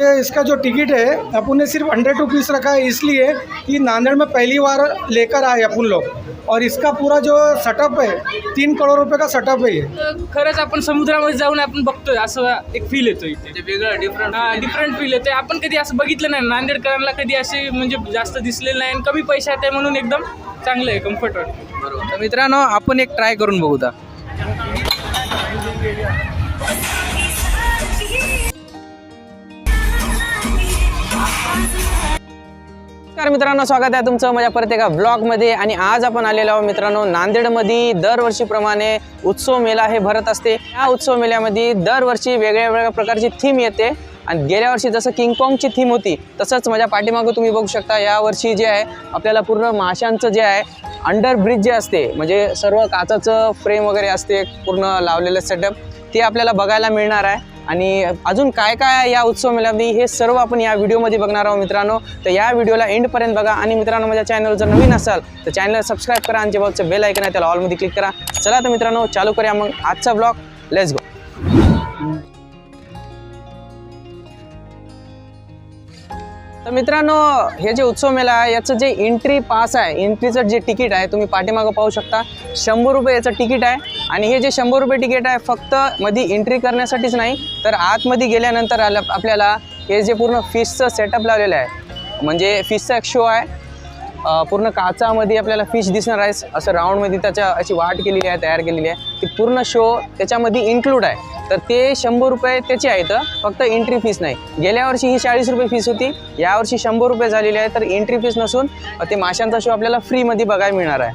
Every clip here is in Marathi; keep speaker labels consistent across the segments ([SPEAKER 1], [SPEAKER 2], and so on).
[SPEAKER 1] ये इसका जो टिकट है अपन ने सिर्फ हंड्रेड रुपीज़ रखा है इसलिए कि नांदेड़ में पहली बार लेकर आए अपन लोग। और इसका पूरा जो सेटअप है तीन करोड़ रुपए का सेटअप है ये।
[SPEAKER 2] तर खरंच आपण समुद्रामध्ये जाऊन आपण बघतोय असं एक फील येतो इथे.
[SPEAKER 3] ते वेगळं डिफरंट
[SPEAKER 2] हा डिफरंट फील येते आपण कधी असं बघितलं नाही नांदेडकरांना कधी असे म्हणजे जास्त दिसलेलं नाही आणि कमी पैशात आहे म्हणून एकदम चांगलं आहे कम्फर्ट वाटतं.
[SPEAKER 3] बरोबर. तर मित्रांनो आपण एक ट्राय करून बघू नमस्कार मित्रांनो स्वागत आहे तुमचं माझ्या परत एका ब्लॉगमध्ये आणि आज आपण आलेलो आहोत मित्रांनो नांदेडमध्ये. दरवर्षीप्रमाणे उत्सव मेला हे भरत असते. या उत्सव मेळ्यामध्ये दरवर्षी वेगळ्या वेगळ्या प्रकारची थीम येते. आणि गेल्या वर्षी जसं किंगकॉंगची थीम होती तसंच माझ्या पाठीमागं तुम्ही बघू शकता यावर्षी जे आहे आपल्याला पूर्ण माशांचं जे आहे अंडर ब्रिज जे असते म्हणजे सर्व काचाचं फ्रेम वगैरे असते पूर्ण लावलेलं सेटअप ते आपल्याला बघायला मिळणार आहे. आणि अजून काय काय आहे या उत्सव मेळ्यामध्ये हे सर्व आपण या व्हिडिओमध्ये बघणार आहोत मित्रांनो. तर या व्हिडिओला एंडपर्यंत बघा आणि मित्रांनो माझ्या चॅनल जर नवीन असाल तर चॅनलला सबस्क्राईब करा आणि जे बाजूचं बेल ऐकन आहे त्याला ऑलमध्ये क्लिक करा. चला तर मित्रांनो चालू करूया मग आजचा ब्लॉग लेट्स गो तर मित्रांनो हे जे उत्सव मेला आहे याचं जे एंट्री पास आहे एंट्रीचं जे तिकीट आहे तुम्ही पाठीमागं पाहू शकता. शंभर रुपये याचं तिकीट आहे. आणि हे जे शंभर रुपये तिकीट आहे फक्त मध्ये एंट्री करण्यासाठीच नाही तर आतमध्ये गेल्यानंतर आलं आपल्याला हे जे पूर्ण फिशचं सेटअप लावलेलं आहे म्हणजे फिशचा एक शो आहे. पूर्ण काचामध्ये आपल्याला फिश दिसणार आहे असं राऊंडमध्ये त्याच्या अशी वाट केलेली आहे तयार केलेली आहे. ती पूर्ण शो त्याच्यामध्ये इन्क्लूड आहे. तर ते शंभर रुपये त्याचे आहेत फक्त एंट्री फीस नाही. गेल्या वर्षी ही चाळीस रुपये फीस होती. यावर्षी शंभर रुपये झालेली आहे तर एंट्री फीस नसून ते माशांचा शो आपल्याला फ्रीमध्ये बघायला मिळणार आहे.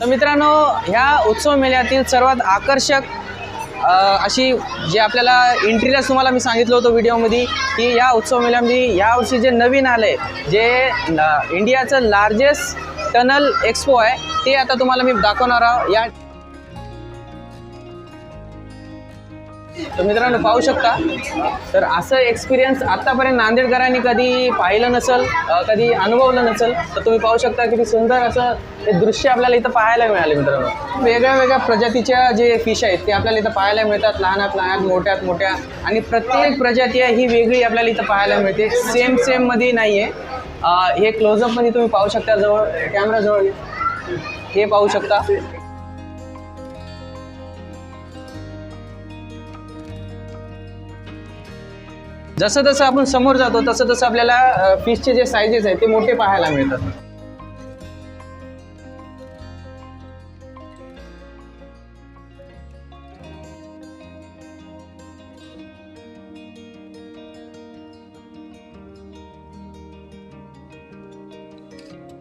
[SPEAKER 3] तर मित्रांनो ह्या उत्सव मेळ्यातील सर्वात आकर्षक अशी जे आपल्याला एंट्रीलाच तुम्हाला मी सांगितलं होतं व्हिडिओमध्ये की या उत्सव मेळ्यामध्ये यावर्षी जे नवीन आले जे इंडियाचं लार्जेस्ट टनल एक्सपो आहे ते आता तुम्हाला मी दाखवणार आहोत या तर मित्रांनो पाहू शकता. तर असं एक्सपिरियन्स आत्तापर्यंत नांदेडकरांनी कधी पाहिलं नसेल कधी अनुभवलं नसेल तर तुम्ही पाहू शकता किती सुंदर असं हे दृश्य आपल्याला इथं पाहायला मिळाले मित्रांनो. वेगळ्या वेगळ्या प्रजातीच्या जे फिश आहेत ते आपल्याला इथं पाहायला मिळतात. लहानात लहान मोठ्यात मोठ्या. आणि प्रत्येक प्रजाती आहे ही वेगळी आपल्याला इथं पाहायला मिळते. सेम सेममध्ये नाही आहे हे क्लोजअपमध्ये तुम्ही पाहू शकता जवळ कॅमेराजवळ हे पाहू शकता. जसं जसं आपण समोर जातो तसं तसं आपल्याला फिशचे जे सायझेस आहेत ते मोठे पाहायला मिळतात.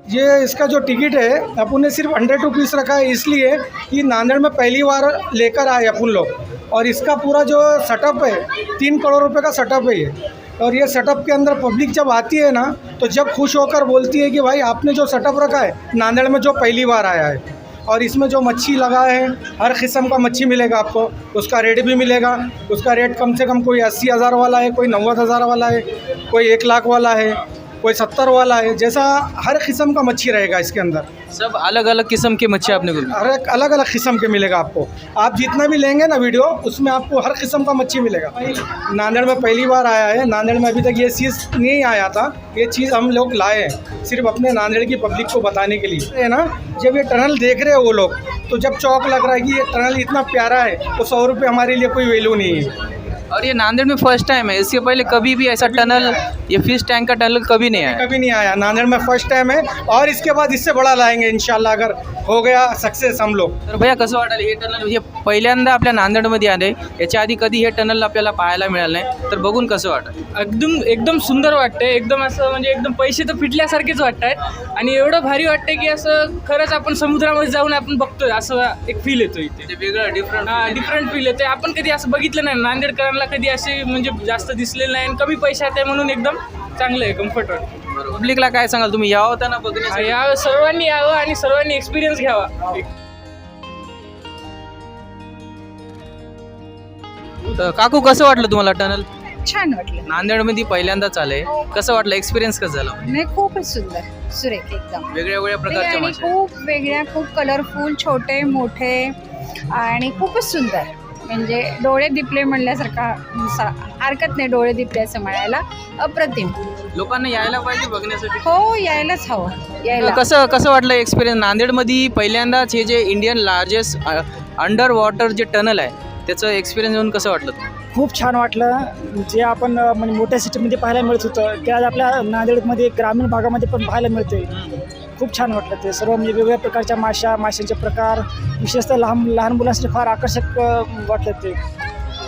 [SPEAKER 1] ये इसका जो टिकट है अपन ने सिर्फ हंड्रेड रुपीज़ रखा है इसलिए कि नांदेड़ में पहली बार लेकर आए अपन लोग। और इसका पूरा जो सेटअप है, तीन करोड़ रुपए का सेटअप है ये। और ये सेटअप के अंदर पब्लिक जब आती है ना तो जब खुश होकर बोलती है कि भाई, आपने जो सेटअप रखा है, नांदेड़ में जो पहली बार आया है, और इसमें जो मच्छी लगा है, हर किस्म का मच्छी मिलेगा आपको। उसका रेट भी मिलेगा। उसका रेट कम से कम कोई अस्सी हज़ार वाला है, कोई नव्वद हज़ार वाला है, कोई एक लाख वाला है। कोई सत्तर वाला है जैसा हर किस्म का मच्छी रहेगा इसके अंदर।
[SPEAKER 3] सब अलग अलग किस्म की मच्छी आपने को
[SPEAKER 1] हर अलग अलग किस्म के मिलेगा आपको। आप जितना भी लेंगे ना वीडियो उसमें आपको हर किस्म का मच्छी मिलेगा। नांदेड़ में पहली बार आया है नांदेड़ में अभी तक ये चीज़ नहीं आया था। ये चीज़ हम लोग लाए हैं सिर्फ़ अपने नांदेड़ की पब्लिक को बताने के लिए। है ना जब ये टनल देख रहे हैं वो लोग तो जब चौक लग रहा है कि ये टनल इतना प्यारा है तो सौ रुपये हमारे लिए कोई वैल्यू नहीं है।
[SPEAKER 3] और ये नांदेड़ में फ़र्स्ट टाइम है। इसके पहले कभी भी ऐसा टनल ये फ़िश टैंक का टनल कभी नहीं आया।
[SPEAKER 1] कभी नहीं आया। नांदेड़ में फ़र्स्ट टाइम है और इसके बाद इससे बड़ा लाएँगे इनशाला अगर हो गया सक्सेस हम लोग।
[SPEAKER 3] तर भैया कसवा वाटेल ये टनल हे पहिल्यांदा आपल्या नांदेडमध्ये आले. याच्या आधी कधी हे टनल आपल्याला पाहायला मिळालं नाही. तर बघून कसं वाटेल
[SPEAKER 2] एकदम एकदम सुंदर वाटतंय. एकदम असं म्हणजे एकदम पैसे तर फिटल्यासारखेच वाटत आहेत आणि एवढं भारी वाटतंय की असं खरंच आपण समुद्रामध्ये जाऊन आपण बघतोय. असं एक फील येतो इथे.
[SPEAKER 3] ते वेगळं डिफरंट
[SPEAKER 2] हा डिफरंट फील येते आपण कधी असं बघितलं नाही. नांदेडकरांना कधी असे म्हणजे जास्त दिसलेलं नाही. आणि कमी पैशात आहे म्हणून एकदम चांगलं आहे कम्फर्ट वाटतं.
[SPEAKER 3] पब्लिकला काय सांगाल? तुम्ही यावं त्यांना बघण्यासाठी?
[SPEAKER 2] या सर्वांनी यावं आणि सर्वांनी एक्सपिरियन्स घ्यावा.
[SPEAKER 3] तर काकू कसं वाटलं तुम्हाला टनल?
[SPEAKER 4] छान वाटलं.
[SPEAKER 3] नांदेडमध्ये पहिल्यांदाच आलंय. कसं वाटलं? एक्सपिरियन्स कसं झाला?
[SPEAKER 4] नाही खूपच सुंदर. सुरेख एकदम.
[SPEAKER 3] वेगळ्या वेगळ्या प्रकारच्या
[SPEAKER 4] आणि खूप वेगळ्या खूप कलरफुल छोटे मोठे आणि खूपच सुंदर. म्हणजे डोळे दिपले म्हणल्यासारखा सा- हरकत नाही डोळे दिपले असं म्हणायला अप्रतिम.
[SPEAKER 3] लोकांना यायला पाहिजे बघण्यासाठी.
[SPEAKER 4] हो यायलाच हवं. यायला.
[SPEAKER 3] कसं कसं वाटलं एक्सपिरियन्स नांदेडमध्ये पहिल्यांदाच हे जे इंडियन लार्जेस्ट अंडर वॉटर जे टनल आहे त्याचं एक्सपिरियन्स येऊन कसं वाटलं
[SPEAKER 5] खूप छान वाटलं. जे आपण म्हणजे मोठ्या सिटीमध्ये पाहायला मिळत होतं ते आज आपल्या नांदेडमध्ये ग्रामीण भागामध्ये पण पाहायला मिळते खूप छान वाटलं ते सर्व म्हणजे वेगवेगळ्या प्रकारच्या माशा माशांचे प्रकार विशेषतः लहान लहान मुलांसाठी फार आकर्षक वाटलं ते.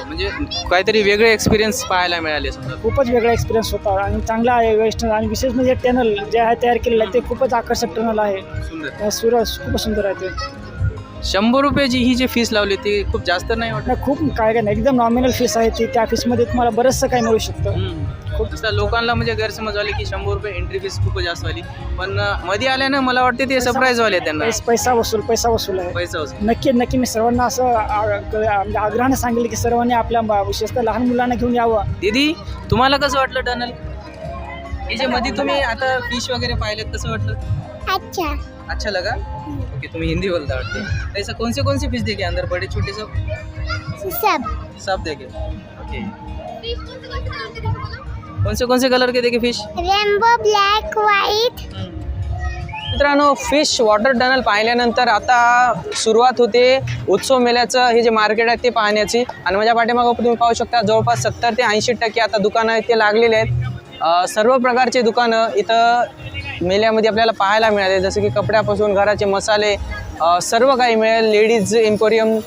[SPEAKER 3] म्हणजे काहीतरी वेगळे एक्सपिरियन्स पाहायला मिळाले समजा.
[SPEAKER 5] खूपच वेगळा एक्सपिरियन्स होता आणि चांगला आहे वेस्टर्न आणि विशेष म्हणजे टनल जे आहे तयार केलेलं आहे ते खूपच आकर्षक टनल आहे.
[SPEAKER 3] सुंदर.
[SPEAKER 5] अ, सुर खूपच सुंदर आहे ते.
[SPEAKER 3] शंभर रुपयाची ही जी फीस लावली ती खूप जास्त नाही वाटत?
[SPEAKER 5] नाही, खूप काय काय नाही एकदम नॉमिनल फीस आहे ती. त्या फीसमध्ये तुम्हाला बरंचसं काही मिळू शकतं.
[SPEAKER 3] खूप जसं लोकांना म्हणजे गैरसमज झाले की शंभर रुपये एंट्री फीस खूप जास्त वाली पण अं, मध्ये आल्यानं मला वाटते ते सरप्राईज वाले त्यांना.
[SPEAKER 5] पैस- पैसा वसूल पैसा वसूल आहे.
[SPEAKER 3] पैसा वसूल.
[SPEAKER 5] नक्की नक्की मी सर्वांना असं आ- क- म्हणजे आग्रहाने सांगेल की सर्वांनी आपल्या ब- विशेषतः लहान मुलांना घेऊन यावं.
[SPEAKER 3] दीदी तुम्हाला कसं वाटलं टनल? हे जे मध्ये तुम्ही आता फिश वगैरे पाहिलेत कसं वाटलं?
[SPEAKER 6] अच्छा.
[SPEAKER 3] अच्छा लगा? ओके तुम्ही हिंदी बोलता वाटते. ऐसा कौन से कौन से फिश देखे अंदर? बड़े छोटे सब?
[SPEAKER 6] सब.
[SPEAKER 3] सब देखे. ओके कौन से कौन से कलर के देखे फिश
[SPEAKER 6] रेनबो ब्लॅक व्हाईट
[SPEAKER 3] मित्रांनो फिश वॉटर टनल पाहिल्यानंतर आता सुरुवात होते उत्सव मेल्याचं हे जे मार्केट आहे ते पाहण्याची. आणि माझ्या पाठीमागं तुम्ही पाहू शकता जवळपास सत्तर ते ऐंशी टक्के आता दुकानं आहेत ते लागलेले आहेत. सर्व प्रकारचे दुकानं इथं मेल्यामध्ये आपल्याला पाहायला मिळाले. जसं की कपड्यापासून घराचे मसाले सर्व काही मिळेल. लेडीज एम्पोरियम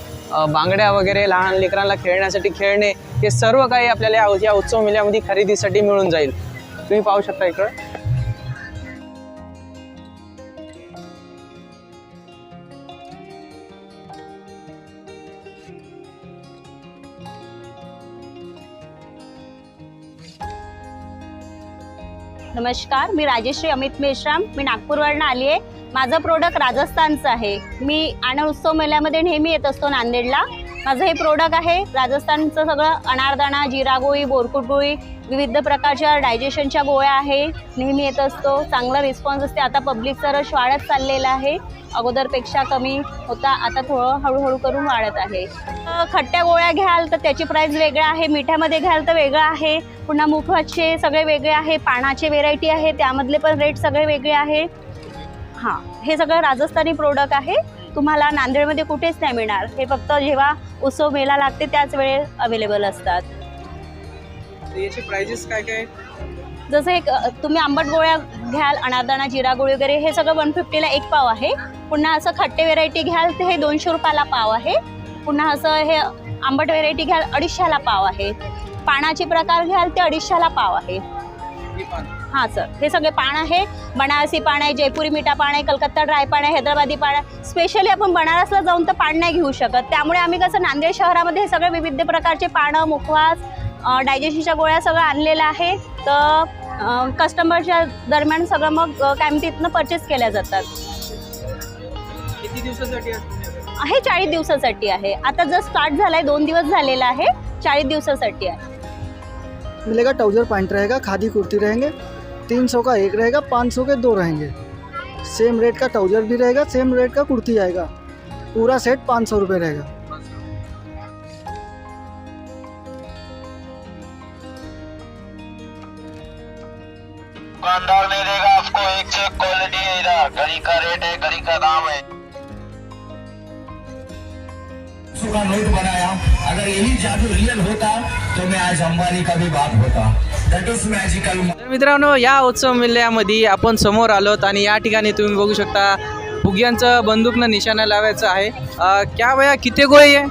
[SPEAKER 3] बांगड्या वगैरे लहान लेकरांना खेळण्यासाठी खेळणे हे सर्व काही आपल्याला या उत्सव मेल्यामध्ये खरेदीसाठी मिळून जाईल. तुम्ही पाहू शकता इकडं.
[SPEAKER 7] नमस्कार मी राजेश्री अमित मेश्राम. मी नागपूरवरनं आली आहे. माझं प्रोडक्ट राजस्थानचं आहे. मी आनंद उत्सव मेळ्यामध्ये नेहमी येत असतो नांदेडला. माझं हे प्रोडक्ट आहे राजस्थानचं सगळं अनारदाणा जिरागोळी बोरकुटगोळी विविध प्रकारच्या डायजेशनच्या गोळ्या आहे नेहमी येत असतो चांगला रिस्पॉन्स असते. आता पब्लिकचा रश वाढत चाललेला आहे. अगोदरपेक्षा कमी होता आता थोडं हळूहळू करून वाढत आहे. खट्ट्या गोळ्या घ्याल तर त्याची प्राईस वेगळा आहे मिठ्यामध्ये घ्याल तर वेगळं आहे. पुन्हा मुखाचे सगळे वेगळे आहे पानाचे व्हेरायटी आहे त्यामधले पण रेट सगळे वेगळे आहे. हां हे सगळं राजस्थानी प्रोडक्ट आहे. तुम्हाला नांदेडमध्ये कुठेच नाही मिळणार. हे फक्त जेव्हा उत्सव मेला लागते त्याच वेळेस अवेलेबल असतात.
[SPEAKER 3] याचे प्राइजेस काय काय?
[SPEAKER 7] जसं एक अ, तुम्ही आंबट गोळ्या घ्याल अनारदाणा जिरा गोळी वगैरे हे सगळं वन फिफ्टीला एक पाव आहे. पुन्हा असं खट्टे व्हेरायटी घ्याल तर हे दोनशे रुपयाला पाव आहे. पुन्हा असं हे आंबट व्हेरायटी घ्याल अडीचशेला पाव आहे. पानाचे प्रकार घ्याल ते अडीचशेला पाव आहे. हां सर. हे सगळे पान आहे. बनारसी पान आहे जयपुरी मिठा पान आहे कलकत्ता ड्राय पान आहे हैदराबादी पान आहे. स्पेशली आपण बनारसला जाऊन तर पान नाही घेऊ शकत. त्यामुळे आम्ही कसं नांदेड शहरामध्ये हे सगळे विविध प्रकारचे पानं मुखवास डायजेशनच्या गोळ्या सगळं आणलेलं आहे. तर कस्टमरच्या दरम्यान सगळं मग काय म्हणते इथनं परचेस केल्या जातात.
[SPEAKER 3] किती दिवसासाठी
[SPEAKER 7] आहे चाळीस दिवसासाठी आहे. आता जर स्टार्ट झाला आहे दोन दिवस झालेला आहे. चाळीस दिवसासाठी आहे.
[SPEAKER 8] मिलेगा ट्राउजर पैंट रहेगा खादी कुर्ती रहेंगे तीन सौ का एक रहेगा पाँच सौ के दो रहेंगे. सेम रेट का ट्राउजर भी रहेगा सेम रेट का कुर्ती आएगा. पूरा सेट पाँच सौ रुपये रहेगा.
[SPEAKER 9] दुकानदार नहीं देगा आपको एक से एक क्वालिटी है इधर। घड़ी का रेट है घड़ी का दाम है।
[SPEAKER 10] का नोट बनाया। अगर यही जादू रियल होता तो मैं आज अंबानी का भी बात होता। दैट इज मैजिकल
[SPEAKER 3] तर मित्रांनो या उत्सव मेळ्यामध्ये आपण समोर आलोत आणि या ठिकाणी तुम्ही बघू शकता फुग्यांचं बंदूकनं निशाणा लावायचं आहे. अं, क्या भैया कितने गोळे आहे?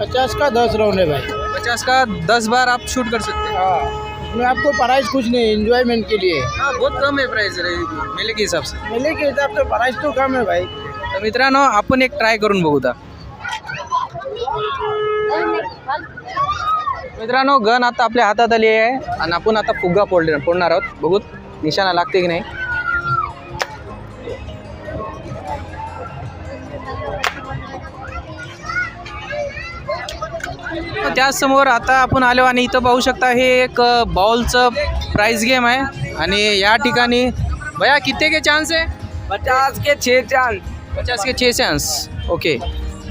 [SPEAKER 5] पचास का दस राउंड है भाई।
[SPEAKER 3] पचास का दस बार आप शूट कर सकते हैं.
[SPEAKER 5] हाँ। इसमें आपको प्राइस कुछ नहीं एंजॉयमेंट के लिए।
[SPEAKER 3] हाँ बहुत कम है प्राइस मेले के हिसाब से।
[SPEAKER 5] मेले के हिसाब से प्राइस तो कम है भाई।
[SPEAKER 3] तर मित्रांनो आपण एक ट्राय करून बघू दा मित्रांनो गन आता आपल्या हातात आली आहे आणि आपण आता फुगा फोडले फोडणार आहोत. बघू निशाणा लागते की नाही?
[SPEAKER 11] त्याचसमोर आता आपण आलो आणि इथं पाहू शकता हे एक बॉलचं प्राइस गेम आहे. आणि या ठिकाणी भैया कितने के चांस है
[SPEAKER 3] पचास के छः चांद
[SPEAKER 11] पचास के छः चांस ओके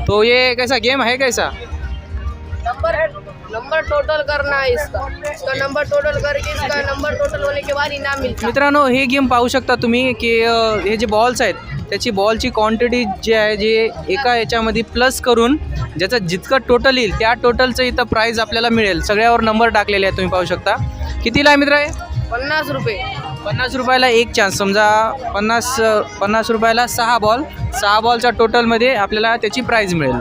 [SPEAKER 11] तो ये कैसा गेम है कैसा?
[SPEAKER 12] नंबर नंबर टोटल करना है इसका। इसका नंबर टोटल करके इसका नंबर टोटल होने के बाद इनाम मिलता
[SPEAKER 11] मित्रांनो हे गेम पाहू शकता तुम्ही की अ, हे जे बॉल्स आहेत त्याची बॉलची क्वांटिटी जी आहे जे एका याच्यामध्ये प्लस करून ज्याचं जितकं टोटल येईल त्या टोटलचं इथं प्राईज आपल्याला मिळेल. सगळ्यावर नंबर टाकलेले आहेत तुम्ही पाहू शकता. कितीला आहे मित्र आहे
[SPEAKER 12] पन्नास रुपये.
[SPEAKER 11] पन्नास रुपयाला एक चान्स समजा पन्नास पन्नास रुपयाला सहा बॉल सहा बॉलच्या टोटलमध्ये आपल्याला त्याची प्राईज मिळेल.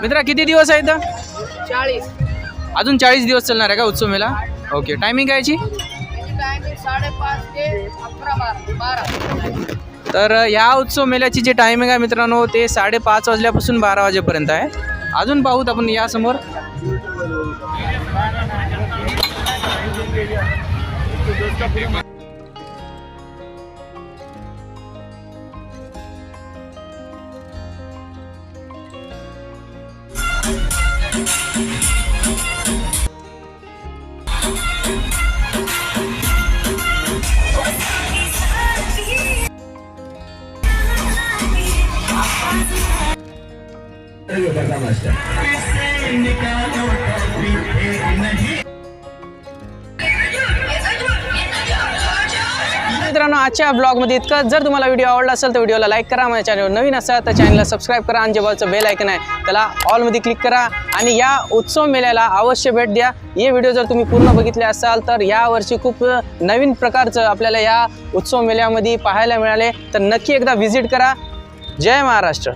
[SPEAKER 11] मित्रा किती दिवस आहे इथं?
[SPEAKER 12] चाळीस.
[SPEAKER 11] अजून चाळीस दिवस चालणार आहे का उत्सव मेला? ओके टायमिंग काय याची?
[SPEAKER 12] टायमिंग साडेपाच ते अकरा बारा बारा.
[SPEAKER 11] तर ह्या उत्सव मेल्याची जी टायमिंग आहे मित्रांनो ते साडेपाच वाजल्यापासून बारा वाजेपर्यंत आहे. अजून पाहूत आपण यासमोर. मित्रांनो आजच्या ब्लॉगमध्ये इतकं जर तुम्हाला व्हिडिओ आवडला असेल तर व्हिडिओला लाईक करा. माझ्या चॅनलवर नवीन असाल तर चॅनलला सबस्क्राईब करा आणि जे बेल ऐकन आहे त्याला ऑलमध्ये क्लिक करा. आणि या उत्सव मेळ्याला अवश्य भेट द्या. हे व्हिडिओ जर तुम्ही पूर्ण बघितले असाल तर यावर्षी खूप नवीन प्रकारचं आपल्याला या उत्सव मेळ्यामध्ये पाहायला मिळाले. तर नक्की एकदा व्हिजिट करा. जय महाराष्ट्र.